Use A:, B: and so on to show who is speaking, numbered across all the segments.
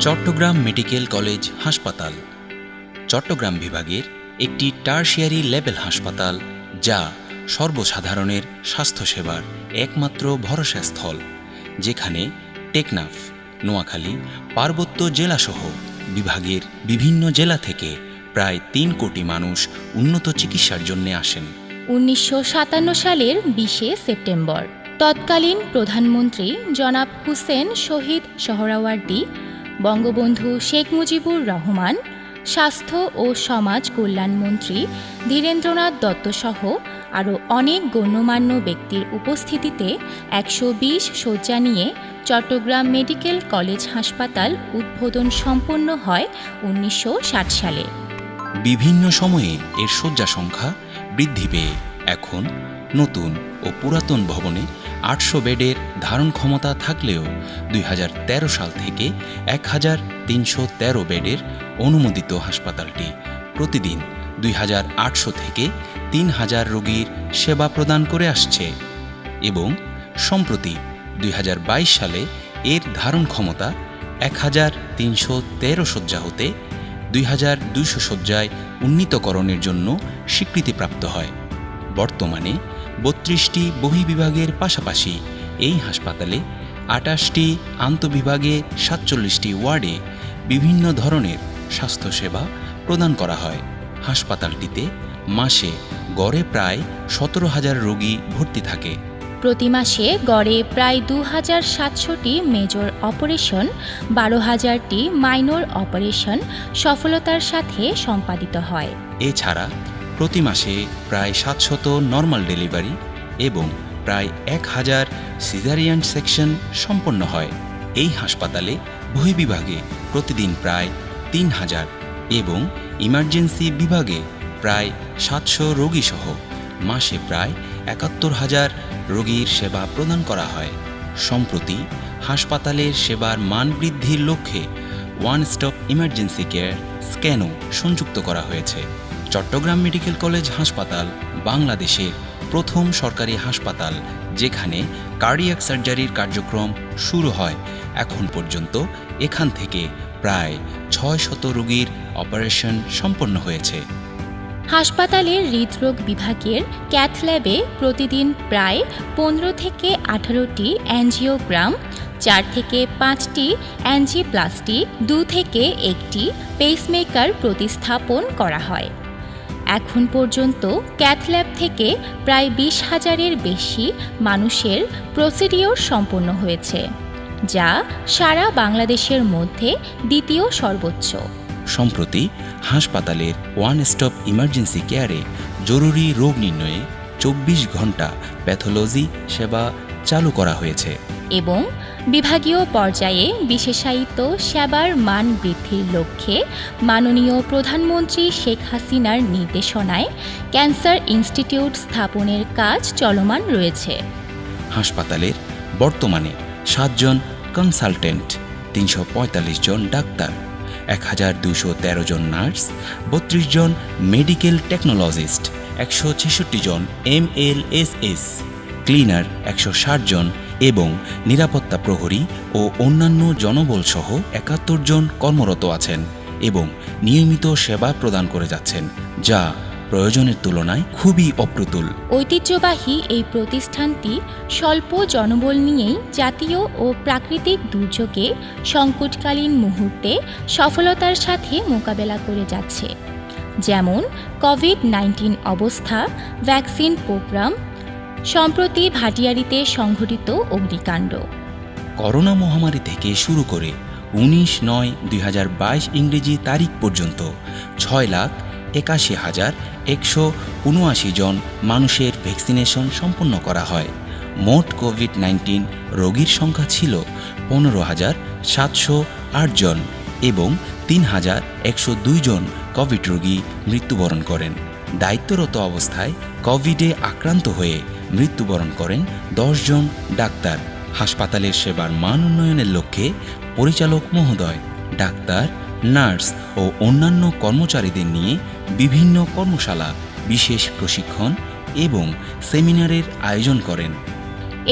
A: Chittagong medical college হাসপাতাল। চট্টগ্রাম বিভাগের একটি টার্সিয়ারি লেভেল হাসপাতাল, যা সর্বসাধারণের স্বাস্থ্যসেবার একমাত্র ভরসাস্থল, যেখানে টেকনাফ, নোয়াখালী, পার্বত্য জেলাসহ বিভাগের বিভিন্ন জেলা থেকে প্রায় তিন কোটি মানুষ উন্নত চিকিৎসার জন্য আসেন।
B: উনিশশো সাতান্ন সালের বিশে সেপ্টেম্বর। তৎকালীন প্রধানমন্ত্রী জনাব হুসেন শহীদ সোহরাওয়ার্দী বঙ্গবন্ধু শেখ মুজিবুর রহমান, স্বাস্থ্য ও সমাজ কল্যাণমন্ত্রী ধীরেন্দ্রনাথ দত্তসহ আরও অনেক গণ্যমান্য ব্যক্তির উপস্থিতিতে একশো বিশ শয্যা নিয়ে চট্টগ্রাম মেডিকেল কলেজ হাসপাতাল উদ্বোধন সম্পন্ন হয় উনিশশো ষাট সালে।
A: বিভিন্ন সময়ে এর শয্যা সংখ্যা বৃদ্ধি পেয়ে এখন নতুন ও পুরাতন ভবনে আটশো বেডের ধারণ ক্ষমতা থাকলেও দুই হাজার তেরো সাল থেকে এক হাজার তিনশো তেরো বেডের অনুমোদিত হাসপাতালটি প্রতিদিন দুই হাজার আটশো থেকে তিন হাজার রোগীর সেবা প্রদান করে আসছে এবং সম্প্রতি দুই হাজার বাইশ সালে এর ধারণ ক্ষমতা এক হাজার তিনশো তেরো শয্যা হতে দুই হাজার দুইশো শয্যায় উন্নীতকরণের জন্য স্বীকৃতিপ্রাপ্ত হয়। বর্তমানে বত্রিশটি বহিবিভাগের পাশাপাশি এই হাসপাতালে আটাশটি আন্তবিভাগে সাতচল্লিশটি ওয়ার্ডে বিভিন্ন ধরনের স্বাস্থ্যসেবা প্রদান করা হয়। হাসপাতালটিতে মাসে গড়ে প্রায় সতেরো হাজার রোগী ভর্তি থাকে।
B: প্রতি মাসে গড়ে প্রায় দু হাজার সাতশোটি মেজর অপারেশন বারো হাজারটি মাইনর অপারেশন সফলতার সাথে সম্পাদিত হয়।
A: এছাড়া প্রতি মাসে প্রায় সাতশত নর্মাল ডেলিভারি এবং প্রায় এক হাজার সিজারিয়ান সেকশন সম্পন্ন হয়। এই হাসপাতালে বহিবিভাগে প্রতিদিন প্রায় তিন হাজার এবং ইমার্জেন্সি বিভাগে প্রায় সাতশো রোগীসহ মাসে প্রায় একাত্তর হাজার রোগীর সেবা প্রদান করা হয়। সম্প্রতি হাসপাতালের সেবার মান বৃদ্ধির লক্ষ্যে ওয়ান স্টপ ইমার্জেন্সি কেয়ার স্ক্যানও সংযুক্ত করা হয়েছে। চট্টগ্রাম মেডিকেল কলেজ হাসপাতাল বাংলাদেশের প্রথম সরকারি হাসপাতাল, যেখানে কার্ডিয়াক সার্জারির কার্যক্রম শুরু হয়। এখন পর্যন্ত এখান থেকে প্রায় ছয় শত রোগীর অপারেশন সম্পন্ন হয়েছে।
B: হাসপাতালের হৃদরোগ বিভাগের ক্যাথ ল্যাবে প্রতিদিন প্রায় পনেরো থেকে আঠারোটি অ্যাঞ্জিওগ্রাম চার থেকে পাঁচটি অ্যাঞ্জিপ্লাস্টি দু থেকে একটি পেসমেকার প্রতিস্থাপন করা হয়। এখন পর্যন্ত ক্যাথ ল্যাব থেকে প্রায় বিশ হাজারের বেশি মানুষের প্রসিডিওর সম্পন্ন হয়েছে যা সারা বাংলাদেশের মধ্যে দ্বিতীয় সর্বোচ্চ।
A: সম্প্রতি হাসপাতালের ওয়ান স্টপ ইমার্জেন্সি কেয়ারে জরুরি রোগ নির্ণয়ে চব্বিশ ঘণ্টা প্যাথোলজি সেবা চালু করা হয়েছে।
B: এবং বিভাগীয় পর্যায়ে বিশেষায়িত সেবার মান বৃদ্ধির লক্ষ্যে মাননীয় প্রধানমন্ত্রী শেখ হাসিনার নির্দেশনায় ক্যান্সার ইনস্টিটিউট স্থাপনের কাজ চলমান রয়েছে।
A: হাসপাতালের বর্তমানে সাতজন কনসালটেন্ট, তিনশো পঁয়তাল্লিশ জন ডাক্তার, এক হাজার দুশো তেরো জন নার্স, বত্রিশ জন মেডিকেল টেকনোলজিস্ট, একশো ছেষট্টি জন M L S S, cleaner একশো ষাট জন এবং নিরাপত্তা প্রহরী ও অন্যান্য জনবল সহ একাত্তর জন কর্মরত আছেন এবং নিয়মিত সেবা প্রদান করে যাচ্ছেন, যা প্রয়োজনের তুলনায় খুবই অপ্রতুল।
B: ঐতিহ্যবাহী এই প্রতিষ্ঠানটি স্বল্প জনবল নিয়েই জাতীয় ও প্রাকৃতিক দুর্যোগে সংকটকালীন মুহূর্তে সফলতার সাথে মোকাবেলা করে যাচ্ছে। যেমন কোভিড নাইন্টিন অবস্থা, ভ্যাকসিন প্রোগ্রাম সম্প্রতি ভাটিয়ারিতে সংঘটিত অগ্নিকাণ্ড।
A: করোনা মহামারী থেকে শুরু করে উনিশ নয় দুই ইংরেজি তারিখ পর্যন্ত ছয় লাখ একাশি হাজার একশো উনআশি জন মানুষের ভ্যাকসিনেশন সম্পন্ন করা হয়। মোট কোভিড নাইন্টিন রোগীর সংখ্যা ছিল পনেরো হাজার সাতশো জন এবং তিন হাজার একশো দুই জন কোভিড রোগী মৃত্যুবরণ করেন। দায়িত্বরত অবস্থায় কোভিডে আক্রান্ত হয়ে মৃত্যুবরণ করেন জন ডাক্তার। হাসপাতালের সেবার মান উন্নয়নের লক্ষ্যে পরিচালক মহোদয়, ডাক্তার, নার্স ও অন্যান্য কর্মচারীদের নিয়ে বিভিন্ন কর্মশালা, বিশেষ প্রশিক্ষণ এবং সেমিনারের আয়োজন করেন।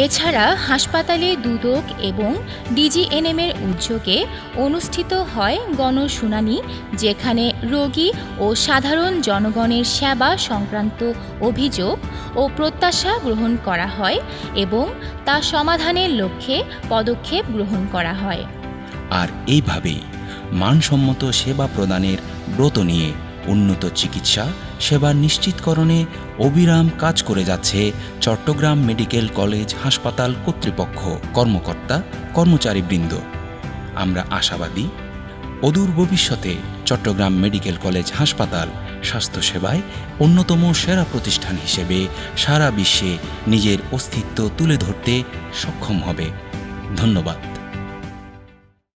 B: এছাড়া হাসপাতালে দুদক এবং ডিজিএনএমের উদ্যোগে অনুষ্ঠিত হয় গণশুনানি, যেখানে রোগী ও সাধারণ জনগণের সেবা সংক্রান্ত অভিযোগ ও প্রত্যাশা গ্রহণ করা হয় এবং তা সমাধানের লক্ষ্যে পদক্ষেপ গ্রহণ করা হয়।
A: আর এইভাবেই মানসম্মত সেবা প্রদানের ব্রত নিয়ে উন্নত চিকিৎসা সেবা নিশ্চিতকরণে অবিরাম কাজ করে যাচ্ছে চট্টগ্রাম মেডিকেল কলেজ হাসপাতাল কর্তৃপক্ষ কর্মকর্তা, কর্মচারীবৃন্দ। আমরা আশাবাদী, অদূর ভবিষ্যতে চট্টগ্রাম মেডিকেল কলেজ হাসপাতাল স্বাস্থ্যসেবায় অন্যতম সেরা প্রতিষ্ঠান হিসেবে সারা বিশ্বে নিজের অস্তিত্ব তুলে ধরতে সক্ষম হবে। ধন্যবাদ।